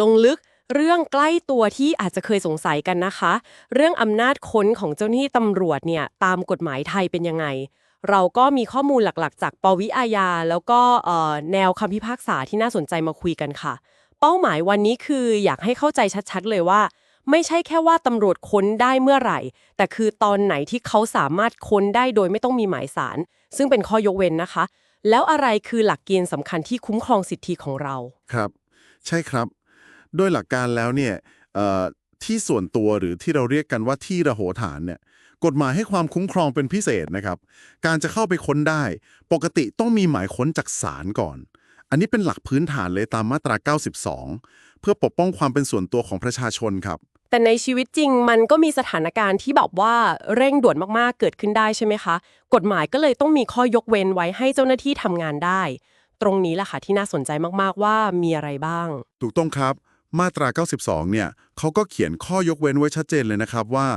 ลงลึกเรื่องใกล้ตัวที่อาจจะเคยสงสัยกันนะคะ เรื่องอำนาจค้นของเจ้าหน้าที่ตำรวจเนี่ยตามกฎหมายไทยเป็นยังไง เราก็มีข้อมูลหลักๆ จากปวิอาญาแล้วก็แนวคำพิพากษาที่น่าสนใจมาคุยกันค่ะ เป้าหมายวันนี้คืออยากให้เข้าใจชัดๆ เลยว่า ไม่ใช่แค่ว่าตำรวจค้นได้เมื่อไหร่ แต่คือตอนไหนที่เขาสามารถค้นได้โดยไม่ต้องมีหมายสาร ซึ่งเป็นข้อยกเว้นนะคะ แล้วอะไรคือหลักเกณฑ์สำคัญที่คุ้มครองสิทธิของเราครับ ใช่ครับ โดยหลักการแล้วเนี่ยที่ส่วนตัวหรือที่เราเรียกกันว่าที่ระโหฐานเนี่ยกฎหมายให้ความคุ้มครองเป็นพิเศษนะครับ การจะเข้าไปค้นได้ ปกติต้องมีหมายค้นจากศาลก่อน อันนี้เป็นหลักพื้นฐานเลยตามมาตรา 92 เพื่อปกป้องความเป็นส่วนตัวของประชาชนครับ แต่ในชีวิตจริงมันก็มีสถานการณ์ที่แบบว่าเร่งด่วนมากๆเกิดขึ้นได้ใช่ไหมคะ กฎหมายก็เลยต้องมีข้อยกเว้นไว้ให้เจ้าหน้าที่ทำงานได้ ตรงนี้แหละค่ะที่น่าสนใจมากๆว่ามีอะไรบ้าง ถูกต้องครับ มาตรา 92 เนี่ยเขาก็เขียนข้อยกเว้นไว้ชัดเจนเลยนะครับว่า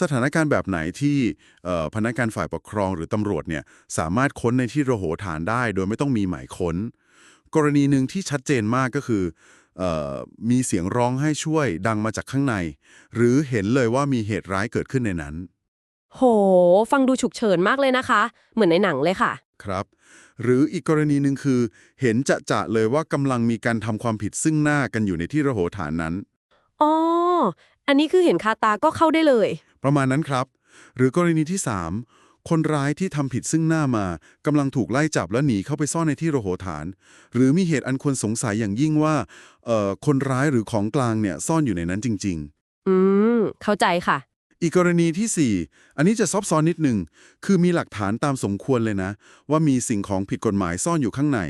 สถานการณ์แบบไหนที่เอ่อพนักงานฝ่ายปกครองหรือตำรวจเนี่ยสามารถค้นในที่ระโหฐานได้ โดยไม่ต้องมีหมายค้น กรณีหนึ่งที่ชัดเจนมากก็คือเออมีเสียงร้องให้ช่วยดังมาจากข้างใน หรือเห็นเลยว่ามีเหตุร้ายเกิดขึ้นในนั้น โห ฟังดูฉุกเฉินมากเลยนะคะ เหมือนในหนังเลยค่ะ ครับ หรืออีกกรณีหนึ่งคือ เห็นจะจะๆเลยว่ากำลังมีการทำความผิดซึ่งหน้ากันอยู่ในที่ระโหฐานนั้น อ๋อ อันนี้คือเห็นคาตาก็เข้าได้เลย ประมาณนั้นครับ หรือกรณีที่ 3 คนร้ายที่ทำผิดซึ่งหน้ามากำลังถูกไล่จับและหนีเข้าไปซ่อนในที่โรโหฐาน หรือมีเหตุอันควรสงสัยอย่างยิ่งว่าเอ่อคนร้ายหรือของกลางเนี่ยซ่อนอยู่ในนั้นจริงอืม เข้าใจค่ะๆ อีกกรณีทีสี่ 4 อันนี้จะซับซ้อนนิดหนึ่ง คือมีหลักฐานตามสมควรเลยนะ ว่ามีสิ่งของผิดกฎหมายซ่อนอยู่ข้างใน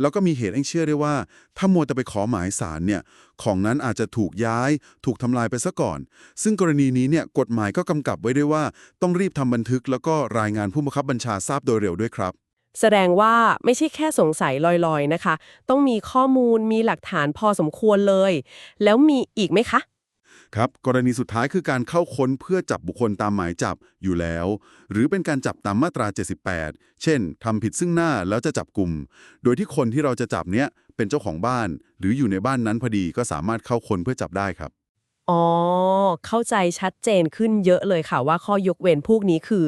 แล้วก็มีเหตุให้เชื่อได้ว่า ถ้ามัวแต่ไปขอหมายสารเนี่ย ของนั้นอาจจะถูกย้าย ถูกทำลายไปซะก่อน ซึ่งกรณีนี้เนี่ย กฎหมายก็กำกับไว้ด้วยว่า ต้องรีบทำบันทึก แล้วก็รายงานผู้บังคับบัญชาทราบโดยเร็วด้วยครับแสดงว่าไม่ใช่แค่สงสัยลอยๆนะคะ ต้องมีข้อมูลมีหลักฐานพอสมควรเลย แล้วมีอีกไหมคะ ครับ กรณีสุดท้ายคือการเข้าค้นเพื่อจับบุคคลตามหมายจับอยู่แล้ว หรือเป็นการจับตามมาตรา 78 เช่นทำผิดซึ่งหน้าแล้วจะจับกลุ่ม โดยที่คนที่เราจะจับเนี้ยเป็นเจ้าของบ้าน หรืออยู่ในบ้านนั้นพอดีก็สามารถเข้าค้นเพื่อจับได้ครับอ๋อ เข้าใจชัดเจนขึ้นเยอะเลยค่ะว่าข้อยกเว้นพวกนี้คือ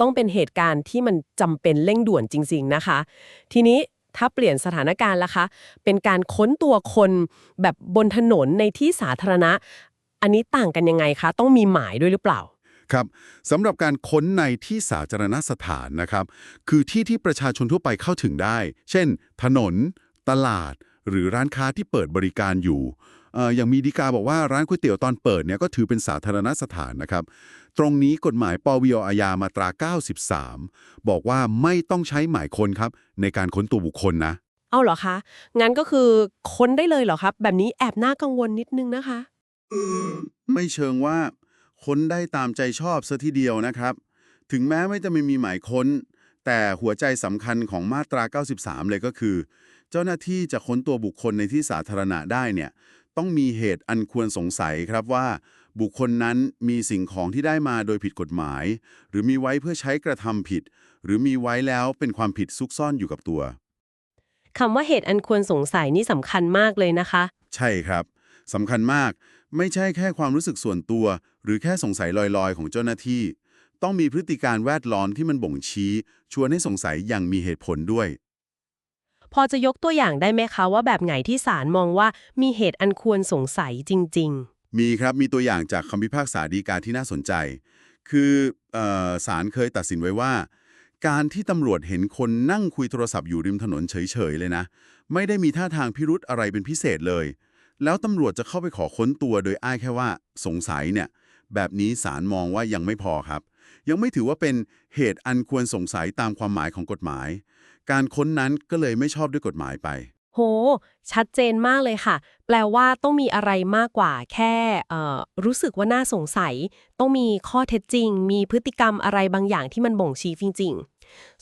ต้องเป็นเหตุการณ์ที่มันจำเป็นเร่งด่วนจริง ๆนะคะ ทีนี้ถ้าเปลี่ยนสถานการณ์ล่ะคะ เป็นการค้นตัวคนแบบบนถนนในที่สาธารณะ อันนี้ต่างกันยังไงคะ ต้องมีหมายด้วยหรือเปล่า ครับสำหรับการค้นในที่สาธารณสถานนะครับ คือที่ที่ประชาชนทั่วไปเข้าถึงได้ เช่น ถนน ตลาด หรือร้านค้าที่เปิดบริการอยู่เอ่ออย่างมีดีกาบอกว่าร้านก๋วยเตี๋ยวตอนเปิดเนี่ยก็ถือเป็นสาธารณสถานนะครับ ตรงนี้กฎหมายปวิอาญามาตรา 93 บอกว่าไม่ต้องใช้หมายค้นครับ ในการค้นตัวบุคคลนะ เอาเหรอคะ งั้นก็คือค้นได้เลยเหรอครับ แบบนี้แอบน่ากังวลนิดนึงนะคะ ไม่เชิงว่าค้นได้ตามใจชอบซะทีเดียวนะครับ ถึงแม้ไม่จะไม่มีหมายค้น แต่หัวใจสำคัญของมาตรา 93 เลยก็คือ เจ้าหน้าที่จะค้นตัวบุคคลในที่สาธารณะได้เนี่ย ต้องมีเหตุอันควรสงสัยครับว่า บุคคลนั้นมีสิ่งของที่ได้มาโดยผิดกฎหมาย หรือมีไว้เพื่อใช้กระทำผิด หรือมีไว้แล้วเป็นความผิดซุกซ่อนอยู่กับตัวคำว่าเหตุอันควรสงสัยนี่สำคัญมากเลยนะคะ ใช่ครับสำคัญมาก ไม่ใช่แค่ความรู้สึกส่วนตัว หรือแค่สงสัยลอยๆ ของเจ้าหน้าที่ ต้องมีพฤติการแวดล้อมที่มันบ่งชี้ ชวนให้สงสัยอย่างมีเหตุผลด้วย พอจะยกตัวอย่างได้ไหมคะว่าแบบไหนที่ศาลมองว่ามีเหตุอันควรสงสัยจริงมีครับมีตัวอย่างจากคำพิพากษาฎีกาที่น่าสนใจ คือเออศาลเคยตัดสินไว้ว่าการที่ตำรวจเห็นคนนั่งคุยโทรศัพท์อยู่ริมถนนเฉยๆเลยนะ ไม่ได้มีท่าทางพิรุธอะไรเป็นพิเศษเลย แล้วตำรวจจะเข้าไปขอค้นตัวโดยอ้างแค่ว่าสงสัยเนี่ย แบบนี้ศาลมองว่ายังไม่พอครับ ยังไม่ถือว่าเป็นเหตุอันควรสงสัยตามความหมายของกฎหมาย การค้นนั้นก็เลยไม่ชอบด้วยกฎหมายไป โห ชัดเจนมากเลยค่ะ แปลว่าต้องมีอะไรมากกว่า แค่อ่อรู้สึกว่าน่าสงสัย ต้องมีข้อเท็จจริง มีพฤติกรรมอะไรบางอย่างที่มันบ่งชี้จริงๆ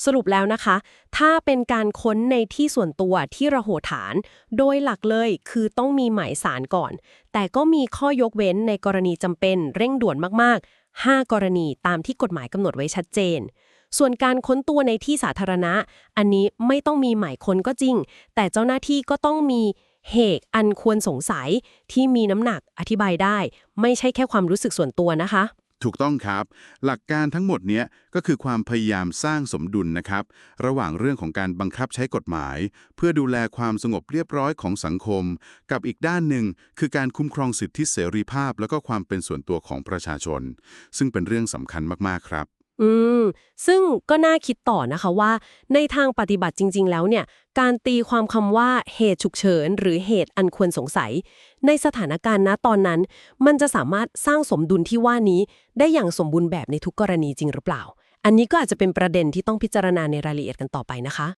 สรุปแล้วนะคะ ถ้าเป็นการค้นในที่ส่วนตัวที่ระโหฐาน โดยหลักเลยคือต้องมีหมายสารก่อน แต่ก็มีข้อยกเว้นในกรณีจำเป็นเร่งด่วนมากๆ 5 กรณีตามที่กฎหมายกำหนดไว้ชัดเจน ส่วนการค้นตัวในที่สาธารณะ อันนี้ไม่ต้องมีหมายค้นก็จริง แต่เจ้าหน้าที่ก็ต้องมีเหตุอันควรสงสัยที่มีน้ำหนักอธิบายได้ ไม่ใช่แค่ความรู้สึกส่วนตัวนะคะ ถูกต้องครับ หลักการทั้งหมดเนี้ยก็คือความพยายามสร้างสมดุลนะครับ ระหว่างเรื่องของการบังคับใช้กฎหมาย เพื่อดูแลความสงบเรียบร้อยของสังคม กับอีกด้านหนึ่งคือการคุ้มครองสิทธิเสรีภาพ และก็ความเป็นส่วนตัวของประชาชน ซึ่งเป็นเรื่องสำคัญมากๆครับ อืม ซึ่งก็น่าคิดต่อนะคะว่า ในทางปฏิบัติจริง ๆ แล้วเนี่ย การตีความคำว่าเหตุฉุกเฉิน หรือเหตุอันควรสงสัย ในสถานการณ์ณตอนนั้น มันจะสามารถสร้างสมดุลที่ว่านี้ ได้อย่างสมบูรณ์แบบในทุกกรณีจริงหรือเปล่า อันนี้ก็อาจจะเป็นประเด็นที่ต้องพิจารณาในรายละเอียดกันต่อไปนะคะ